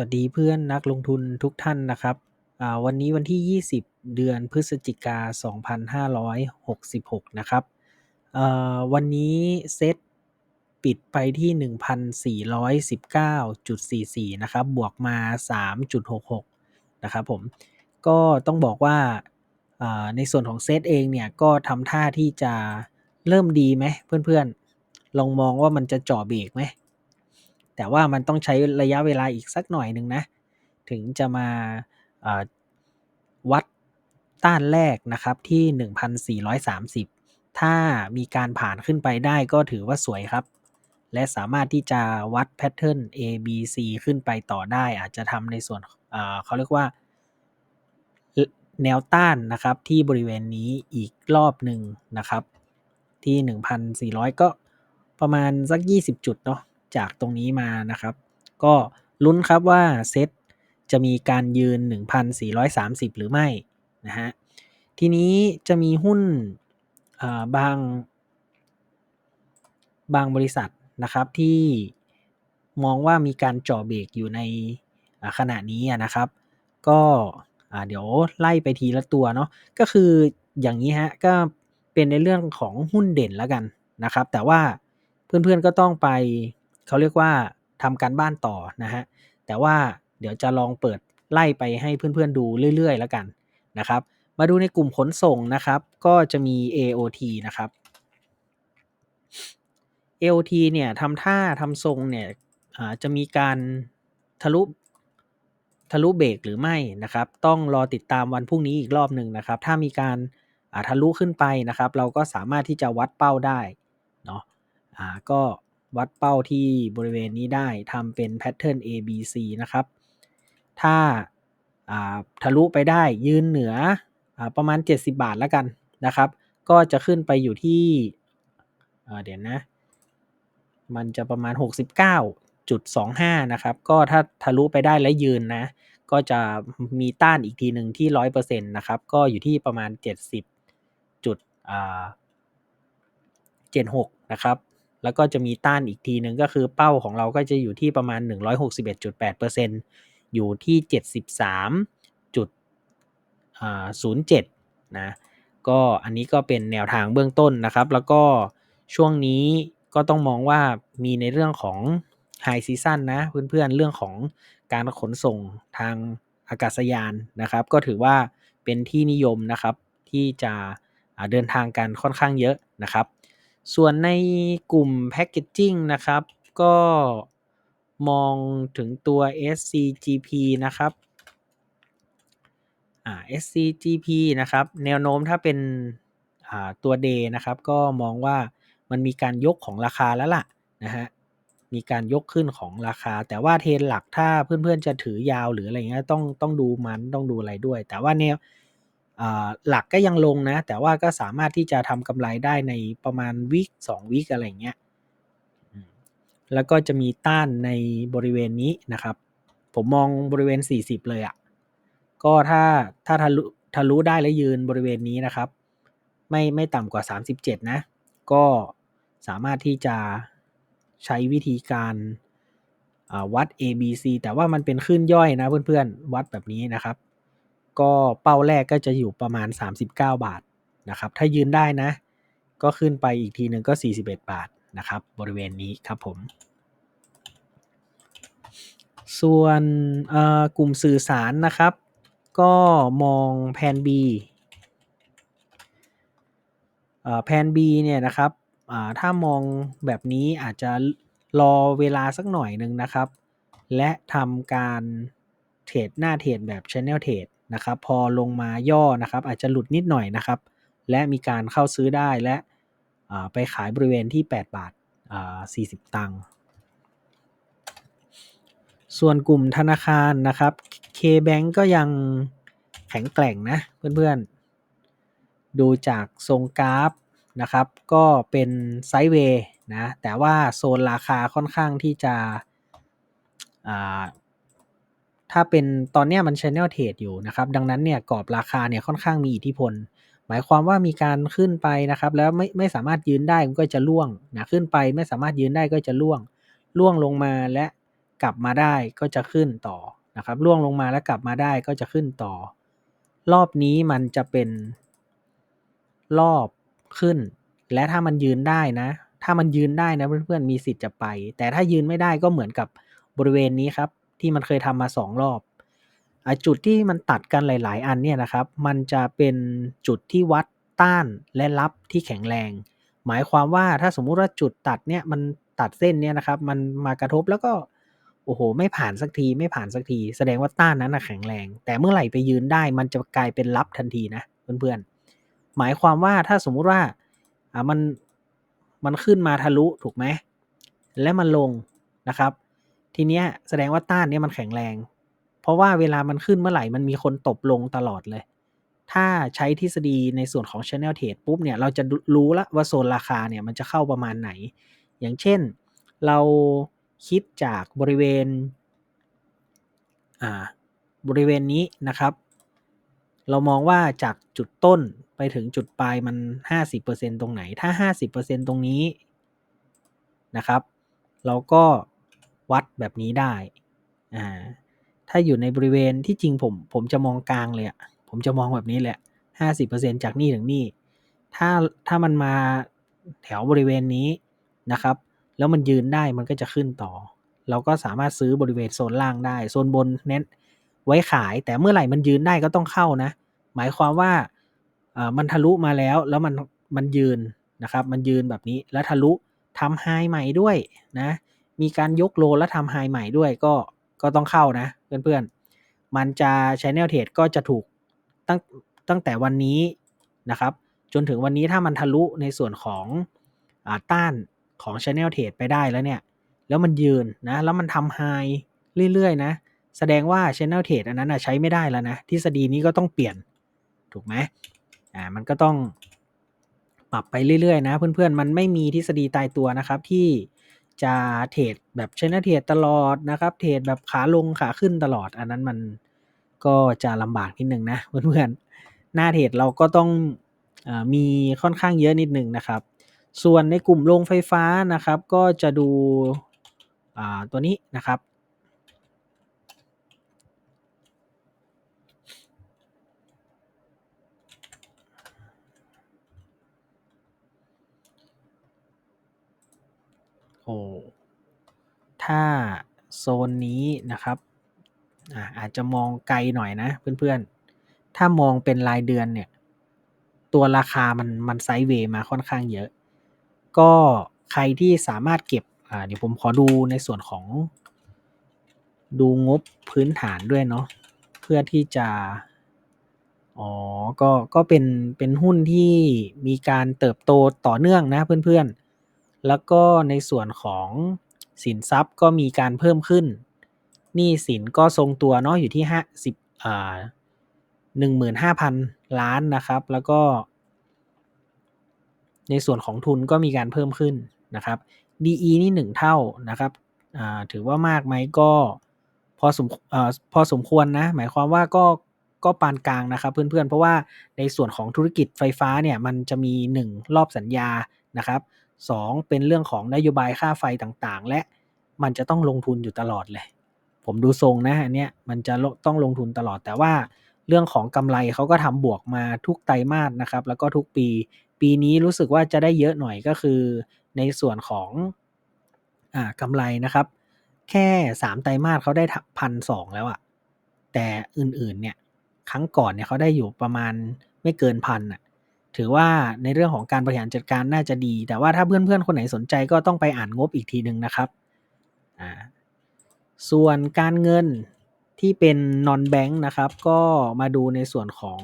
วัสดีเพื่อนนักลงทุนทุกท่านนะครับ วันนี้วันที่ 20 เดือนพฤศจิกา 2566 นะครับ วันนี้เซ็ตปิดไปที่ 1,419.44 นะครับ บวกมา 3.66 นะครับผม ก็ต้องบอกว่าในส่วนของเซตเองเนี่ยก็ทำท่าที่จะเริ่มดีไหมเพื่อนๆ ลองมองว่ามันจะเจาะเบรกไหม แต่ว่ามันต้องใช้ระยะเวลาอีกสักหน่อยหนึ่งนะ ถึงจะมาวัดต้านแรกนะครับที่ 1,430 ถ้ามีการผ่านขึ้นไปได้ก็ถือว่าสวยครับ และสามารถที่จะวัดแพทเทิร์น A B C ขึ้นไปต่อได้ อาจจะทำในส่วนเขาเรียกว่าแนวต้านนะครับที่บริเวณนี้อีกรอบหนึ่งนะครับ ที่ 1,400 ก็ประมาณสัก 20 จุดเนาะ จากตรงนี้มานะครับ ก็ลุ้นครับว่าเซตจะมีการยืน 1,430 หรือไม่นะฮะทีนี้จะมีหุ้นบาง บางบริษัทนะครับที่มองว่ามีการจ่อเบรกอยู่ในขณะนี้นะครับ ก็เดี๋ยวไล่ไปทีละตัวเนาะก็คืออย่างนี้ฮะก็เป็นในเรื่องของหุ้นเด่นแล้วกันนะครับ แต่ว่าเพื่อนๆก็ต้องไป เขาเรียกว่าทำการบ้านต่อนะฮะแต่ว่าเดี๋ยวจะลองเปิดไล่ไปให้เพื่อนๆดูเรื่อยๆ แล้วกันนะครับ มาดูในกลุ่มขนส่งนะครับ ก็จะมี AOT นะครับ AOT เนี่ยทำท่าทำทรงเนี่ยจะมีการทะลุทะลุเบรกหรือไม่นะครับ ต้องรอติดตามวันพรุ่งนี้อีกรอบหนึ่งนะครับ ถ้ามีการทะลุขึ้นไปนะครับ เราก็สามารถที่จะวัดเป้าได้เนาะอ่าก็ วัดเป้าที่บริเวณนี้ได้ทำเป็นแพทเทิร์น A B C นะครับ ถ้าทะลุไปได้ยืนเหนืออประมาณ 70 บาทแล้วกันนะครับ ก็จะขึ้นไปอยู่ที่เดี๋ยวนะ มันจะประมาณ 69.25 นะครับ ก็ถ้าทะลุไปได้และยืนนะ ก็จะมีต้านอีกทีหนึ่งที่ 100%นะครับ ก็อยู่ที่ประมาณ 70จุด76 นะครับ แล้วก็จะมีต้านอีกทีหนึ่งก็คือเป้าของเราก็จะอยู่ที่ประมาณ 161.8%อยู่ที่ 73.07 นะ ก็อันนี้ก็เป็นแนวทางเบื้องต้นนะครับ แล้วก็ช่วงนี้ก็ต้องมองว่ามีในเรื่องของไฮซีซันนะเพื่อนๆเรื่องของการขนส่งทางอากาศยานนะครับ ก็ถือว่าเป็นที่นิยมนะครับที่จะเดินทางกันค่อนข้างเยอะนะครับ ส่วนในกลุ่มแพคเกจจิ้งนะครับ ก็มองถึงตัว SCGP นะครับ SCGP นะครับ แนวโน้มถ้าเป็นตัว day นะครับ ก็มองว่ามันมีการยกของราคาแล้วล่ะนะฮะมีการยกขึ้นของราคา แต่ว่าเทรนหลักถ้าเพื่อนๆจะถือยาวหรืออะไรเงี้ยต้องต้องดูมันต้องดูอะไรด้วย แต่ว่าแนว หลักก็ยังลงนะ แต่ว่าก็สามารถที่จะทำกำไรได้ในประมาณวิกสองวิกอะไรเงี้ยแล้วก็จะมีต้านในบริเวณนี้นะครับ ผมมองบริเวณ 40 เลยอะ่ะ ก็ถ้าถ้าทะลุทะลุได้และยืนบริเวณนี้นะครับ ไม่ไม่ต่ำกว่า 37 นะ ก็สามารถที่จะใช้วิธีการวัด ABC แต่ว่ามันเป็นขึ้นย่อยนะเพื่อนๆ วัดแบบนี้นะครับ ก็เป้าแรกก็จะอยู่ประมาณ 39 บาทนะครับถ้ายืนได้นะ ก็ขึ้นไปอีกทีหนึ่งก็ 41 บาทนะครับบริเวณนี้ครับผม ส่วนกลุ่มสื่อสารนะครับ ก็มองแผน B แผน B เนี่ยนะครับถ้ามองแบบนี้อาจจะรอเวลาสักหน่อยหนึ่งนะครับ และทำการเทรดหน้าเทรดแบบ Channel Trade นะครับพอลงมาย่อนะครับอาจจะหลุดนิดหน่อยนะครับ และมีการเข้าซื้อได้และไปขายบริเวณที่ 8 บาท40 ตังค์ส่วนกลุ่มธนาคารนะครับ K-Bank ก็ยังแข็งแกร่งนะเพื่อนๆ ดูจากทรงกราฟนะครับ ก็เป็นไซด์เวย์นะแต่ว่าโซนราคาค่อนข้างที่จะ ถ้าเป็นตอนนี้มัน Channel Trade อยู่นะครับ ดังนั้นเนี่ยกรอบราคาเนี่ยค่อนข้างมีอิทธิพล หมายความว่ามีการขึ้นไปนะครับ แล้วไม่ไม่สามารถยืนได้มันก็จะล่วงนะขึ้นไปไม่สามารถยืนได้ก็จะล่วงล่วงลงมาและกลับมาได้ก็จะขึ้นต่อนะครับร่วงลงมาแล้วกลับมาได้ก็จะขึ้นต่อ รอบนี้มันจะเป็นรอบขึ้น และถ้ามันยืนได้นะ ถ้ามันยืนได้นะเพื่อนๆมีสิทธิ์จะไป แต่ถ้ายืนไม่ได้ก็เหมือนกับบริเวณนี้ครับ ที่มันเคยทำมาสองรอบอจุดที่มันตัดกันหลาย ๆ อันเนี่ยนะครับ มันจะเป็นจุดที่วัดต้านและรับที่แข็งแรง หมายความว่าถ้าสมมุติว่าจุดตัดเนี่ยมันตัดเส้นเนี่ยนะครับ มันมากระทบแล้วก็โอ้โห ไม่ผ่านสักทีไม่ผ่านสักที แสดงว่าต้านนั้นนะแข็งแรง แต่เมื่อไหร่ไปยืนได้ มันจะกลายเป็นรับทันทีนะเพื่อนๆหมายความว่าถ้าสมมุติว่าอ่ามันมันขึ้นมาทะลุถูกไหมและมันลงนะครับ ทีเนี้ยแสดงว่าต้านเนี่ยมันแข็งแรง เพราะว่าเวลามันขึ้นเมื่อไหร่มันมีคนตบลงตลอดเลย ถ้าใช้ทฤษฎีในส่วนของ Channel Trade ปุ๊บเนี่ยเราจะรู้ละว่าโซนราคาเนี่ยมันจะเข้าประมาณไหน อย่างเช่นเราคิดจากบริเวณอ่าบริเวณนี้นะครับ เรามองว่าจากจุดต้นไปถึงจุดปลายมัน 50%ตรงไหน ถ้า 50%ตรงนี้นะครับ เราก็ วัดแบบนี้ได้อ่าถ้าอยู่ในบริเวณที่จริงผมผมจะมองกลางเลยอะผมจะมองแบบนี้แหละ50%จากนี่ถึงนี่ ถ้าถ้ามันมาแถวบริเวณนี้นะครับ แล้วมันยืนได้มันก็จะขึ้นต่อ เราก็สามารถซื้อบริเวณโซนล่างได้ โซนบนเน้นไว้ขาย แต่เมื่อไหร่มันยืนได้ก็ต้องเข้านะ หมายความว่ามันทะลุมาแล้ว แล้วมันมันยืนนะครับ มันยืนแบบนี้ แล้วทะลุทำไฮใหม่ด้วยนะ มีการยกโลแล้วทำไฮใหม่ด้วยก็ก็ต้องเข้านะเพื่อนๆ มันจะ Channel Trade ก็จะถูกตั้งตั้งแต่วันนี้นะครับ จนถึงวันนี้ถ้ามันทะลุในส่วนของอต้านของ Channel Trade ไปได้แล้วเนี่ย แล้วมันยืนนะ แล้วมันทำไฮเรื่อยๆ นะ แสดงว่า Channel Trade อันนั้นใช้ไม่ได้แล้วนะ ทฤษฎีนี้ก็ต้องเปลี่ยนถูกไหมอ่ามันก็ต้องปรับไปเรื่อยๆ นะ เพื่อนๆ มันไม่มีทฤษฎีตายตัวนะครับที่ จะเทรดแบบชนะเทรดตลอดนะครับ เทรดแบบขาลงขาขึ้นตลอด อันนั้นมันก็จะลำบากนิดนึงนะเพื่อนๆหน้าเทรดเราก็ต้องอมีค่อนข้างเยอะนิดนึงนะครับ ส่วนในกลุ่มโรงไฟฟ้านะครับ ก็จะดูตัวนี้นะครับ โอ้ถ้าโซนนี้นะครับอาอาจจะมองไกลหน่อยนะเพื่อนๆ ถ้ามองเป็นรายเดือนเนี่ย ตัวราคามันมันไซด์เวย์มาค่อนข้างเยอะ ก็ใครที่สามารถเก็บอ่าเดี๋ยวผมขอดูในส่วนของ ดูงบพื้นฐานด้วยเนาะเพื่อที่จะ อ๋อ ก็ก็เป็นเป็นหุ้นที่มีการเติบโตต่อเนื่องนะเพื่อน แล้วก็ในส่วนของสินทรัพย์ก็มีการเพิ่มขึ้นหนี้สินก็ทรงตัวเนาะอยู่ที่ห้าสิบอ่าหนึ่งหมื่นห้าพันล้านนะครับ แล้วก็ ในส่วนของทุนก็มีการเพิ่มขึ้นนะครับ DE นี่หนึ่งเท่านะครับถือว่ามากไหมก็พอสมอพอสมควรนะ หมายความว่าก็ก็ปานกลางนะครับเพื่อนๆ เพราะว่าในส่วนของธุรกิจไฟฟ้าเนี่ยมันจะมี 1 รอบสัญญานะครับ 2 เป็นเรื่องของนโยบายค่าไฟต่างๆ และมันจะต้องลงทุนอยู่ตลอดเลย ผมดูทรงนะอันเนี้ยมันจะต้องลงทุนตลอดแต่ว่าเรื่องของกำไรเขาก็ทำบวกมาทุกไตรมาสนะครับ แล้วก็ทุกปี ปีนี้รู้สึกว่าจะได้เยอะหน่อยก็คือในส่วนของอ่ากำไรนะครับ แค่ 3 ไตรมาสเขาได้พันสองแล้วอะแต่อื่นๆเนี่ยครั้งก่อนเนี่ยเขาได้อยู่ประมาณไม่เกินพันอะ ถือว่าในเรื่องของการบริหารจัดการน่าจะดี แต่ว่าถ้าเพื่อนๆ คนไหนสนใจก็ต้องไปอ่านงบอีกทีหนึ่งนะครับอ่าส่วนการเงินที่เป็น non bank นะครับ ก็มาดูในส่วนของ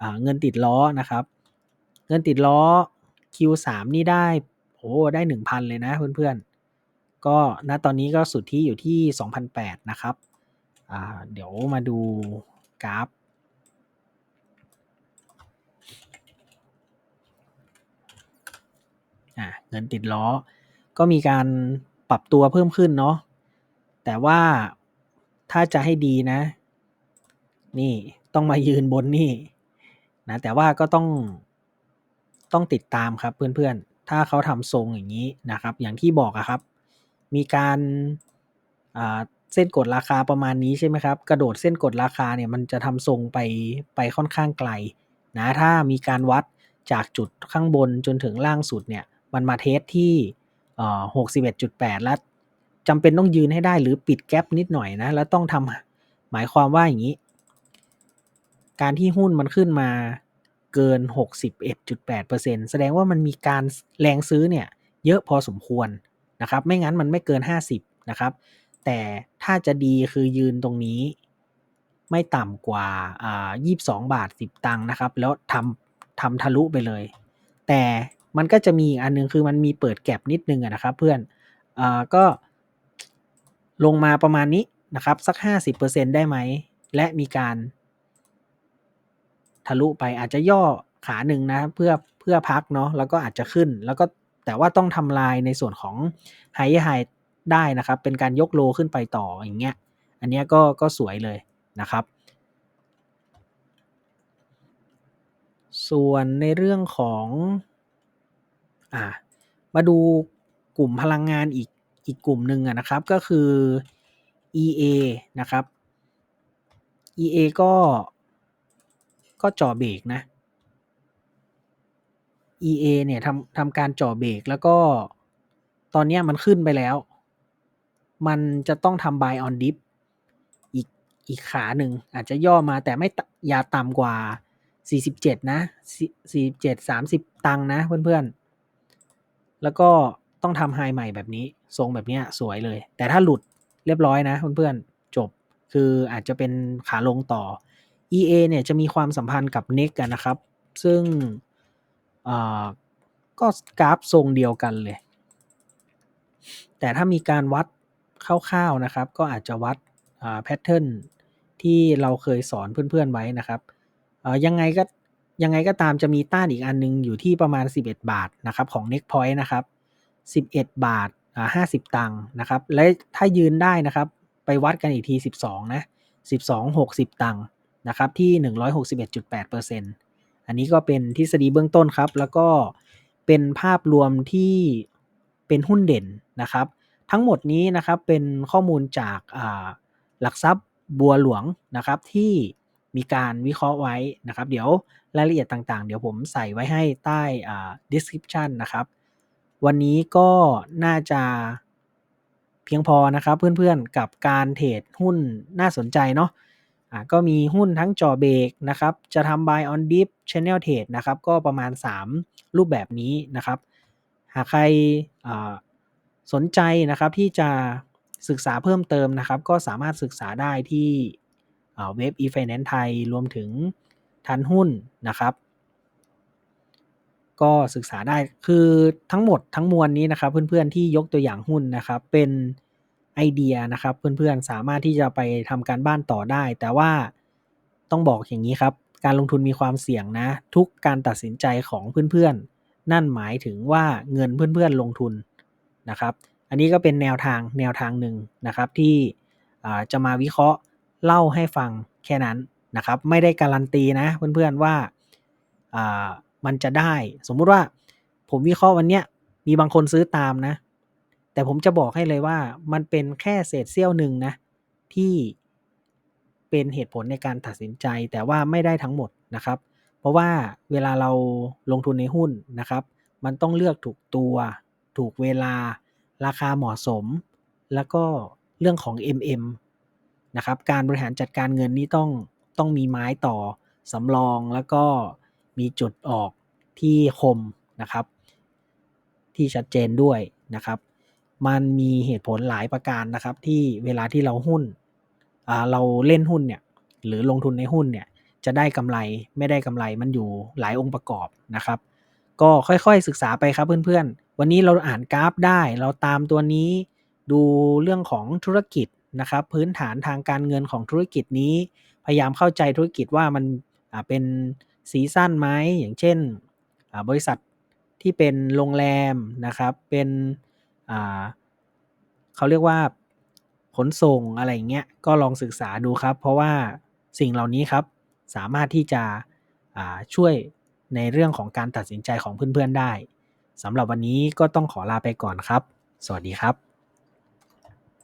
อเงินติดล้อนะครับ เงินติดล้อ Q3 นี่ได้โอ้ได้ 1,000 เลยนะเพื่อนๆ ก็ณตอนนี้ก็สุดที่อยู่ที่ 2,008นะครับเดี๋ยวมาดูกราฟ อ่าเงินติดล้อ ก็มีการปรับตัวเพิ่มขึ้นเนาะแต่ว่าถ้าจะให้ดีนะ นี่ต้องมายืนบนนี่นะแต่ว่าก็ต้องต้องติดตามครับเพื่อนๆ ถ้าเขาทำทรงอย่างนี้นะครับ อย่างที่บอกอะครับ มีการเส้นกดราคาประมาณนี้ใช่ไหมครับ กระโดดเส้นกดราคาเนี่ยมันจะทำทรงไปไปค่อนข้างไกลนะถ้ามีการวัดจากจุดข้างบนจนถึงล่างสุดเนี่ย มันมาเทสที่หกสิบเอ็ดจุดแปดแล้วจำเป็นต้องยืนให้ได้หรือปิดแกลบนิดหน่อยนะ แล้วต้องทำหมายความว่าอย่างนี้ การที่หุ้นมันขึ้นมาเกิน 61.8%แสดงว่ามันมีการแรงซื้อเนี่ยเยอะพอสมควรนะครับ ไม่งั้นมันไม่เกิน 50 นะครับ แต่ถ้าจะดีคือยืนตรงนี้ไม่ต่ำกว่าอ่า22 บาท 10 ตังค์นะครับ แล้วทำทำทะลุไปเลย แต่ มันก็จะมีอีกอันนึงคือมันมีเปิดแก็บนิดนึงนะครับ เพื่อนอ่าก็ ลงมาประมาณนี้นะครับ สัก 50%ได้ไหม และมีการ ทะลุไปอาจจะย่อขาหนึ่งนะเพื่อเพื่อพักเนาะแล้วก็อาจจะขึ้น แล้วก็แต่ว่าต้องทำลายในส่วนของไฮไฮได้นะครับ เป็นการยกโลขึ้นไปต่ออย่างเงี้ย อันเนี้ก็ก็สวยเลยนะครับ ส่วนในเรื่องของ อ่า มาดูกลุ่มพลังงานอีกอีกกลุ่มหนึ่งนะครับ ก็คือ EA นะครับ EA ก็ก็จ่อเบรกนะ EA เนี่ยทำทำการจ่อเบรกแล้วก็ตอนนี้มันขึ้นไปแล้ว มันจะต้องทำ buy on dip อีกอีกขาหนึ่งอาจจะย่อมาแต่ไม่อย่าต่ำกว่า 47 นะ 47 30 ตังนะเพื่อนๆ แล้วก็ต้องทำไฮใหม่แบบนี้ ทรงแบบนี้สวยเลย แต่ถ้าหลุดเรียบร้อยนะเพื่อนๆจบคืออาจจะเป็นขาลงต่อ EA เนี่ยจะมีความสัมพันธ์กับ NEX กันนะครับ ซึ่งก็กราฟทรงเดียวกันเลย แต่ถ้ามีการวัดคร่าวๆนะครับ ก็อาจจะวัดแพทเทิร์นที่เราเคยสอนเพื่อนๆไว้นะครับยังไงก็ ยังไงก็ตามจะมีต้านอีกอันนึงอยู่ที่ประมาณ 11 บาทนะครับของ Next Point นะครับ 11 บาท50 ตังค์นะครับ และถ้ายืนได้นะครับ ไปวัดกันอีกที 12 นะ 12 60 ตังค์นะครับที่ 161.8%อันนี้ก็เป็นทฤษฎีเบื้องต้นครับ แล้วก็เป็นภาพรวมที่เป็นหุ้นเด่นนะครับ ทั้งหมดนี้นะครับเป็นข้อมูลจากหลักทรัพย์บัวหลวงนะครับที่ มีการวิเคราะห์ไว้นะครับ เดี๋ยวรายละเอียดต่างๆ เดี๋ยวผมใส่ไว้ให้ใต้ description นะครับ วันนี้ก็น่าจะเพียงพอนะครับเพื่อนๆกับการเทรดหุ้นน่าสนใจเนาะะก็มีหุ้นทั้งจอเบรกนะครับ จะทำ buy on dip channel trade นะครับ ก็ประมาณ 3 รูปแบบนี้นะครับ หากใครสนใจนะครับที่จะศึกษาเพิ่มเติมนะครับ ก็สามารถศึกษาได้ที่ เว็บ e-finance ไทยรวมถึงทันหุ้นนะครับ ก็ศึกษาได้คือทั้งหมดทั้งมวลนี้นะครับเพื่อนๆที่ยกตัวอย่างหุ้นนะครับเป็นไอเดียนะครับเพื่อนๆสามารถที่จะไปทำการบ้านต่อได้ แต่ว่าต้องบอกอย่างนี้ครับ การลงทุนมีความเสี่ยงนะ ทุกการตัดสินใจของเพื่อนๆ นั่นหมายถึงว่าเงินเพื่อนๆลงทุนนะครับ อันนี้ก็เป็นแนวทางแนวทางหนึ่งนะครับที่จะมาวิเคราะห์ เล่าให้ฟังแค่นั้นนะครับ ไม่ได้การันตีนะเพื่อนๆว่ามันจะได้ สมมุติว่าผมวิเคราะห์วันเนี้ยมีบางคนซื้อตามนะ แต่ผมจะบอกให้เลยว่ามันเป็นแค่เศษเสี้ยวหนึ่งนะ ที่เป็นเหตุผลในการตัดสินใจแต่ว่าไม่ได้ทั้งหมดนะครับ เพราะว่าเวลาเราลงทุนในหุ้นนะครับ มันต้องเลือกถูกตัว ถูกเวลา ราคาเหมาะสม แล้วก็เรื่องของ MM นะครับการบริหารจัดการเงินนี่ต้องต้องมีไม้ต่อสำรองแล้วก็มีจุดออกที่คมนะครับ ที่ชัดเจนด้วยนะครับ มันมีเหตุผลหลายประการนะครับ ที่เวลาที่เราหุ้นเราเล่นหุ้นเนี่ยหรือลงทุนในหุ้นเนี่ยจะได้กำไรไม่ได้กำไรมันอยู่หลายองค์ประกอบนะครับ ก็ค่อยๆศึกษาไปครับเพื่อนๆ วันนี้เราอ่านกราฟได้ เราตามตัวนี้ดูเรื่องของธุรกิจ นะครับพื้นฐานทางการเงินของธุรกิจนี้ พยายามเข้าใจธุรกิจว่ามันเป็นซีซั่นไหมอย่างเช่นบริษัทที่เป็นโรงแรมนะครับเป็นเขาเรียกว่าขนส่งอะไรเงี้ยก็ลองศึกษาดูครับ เพราะว่าสิ่งเหล่านี้ครับสามารถที่จะช่วยในเรื่องของการตัดสินใจของเพื่อนๆได้สำหรับวันนี้ก็ต้องขอลาไปก่อนครับ สวัสดีครับ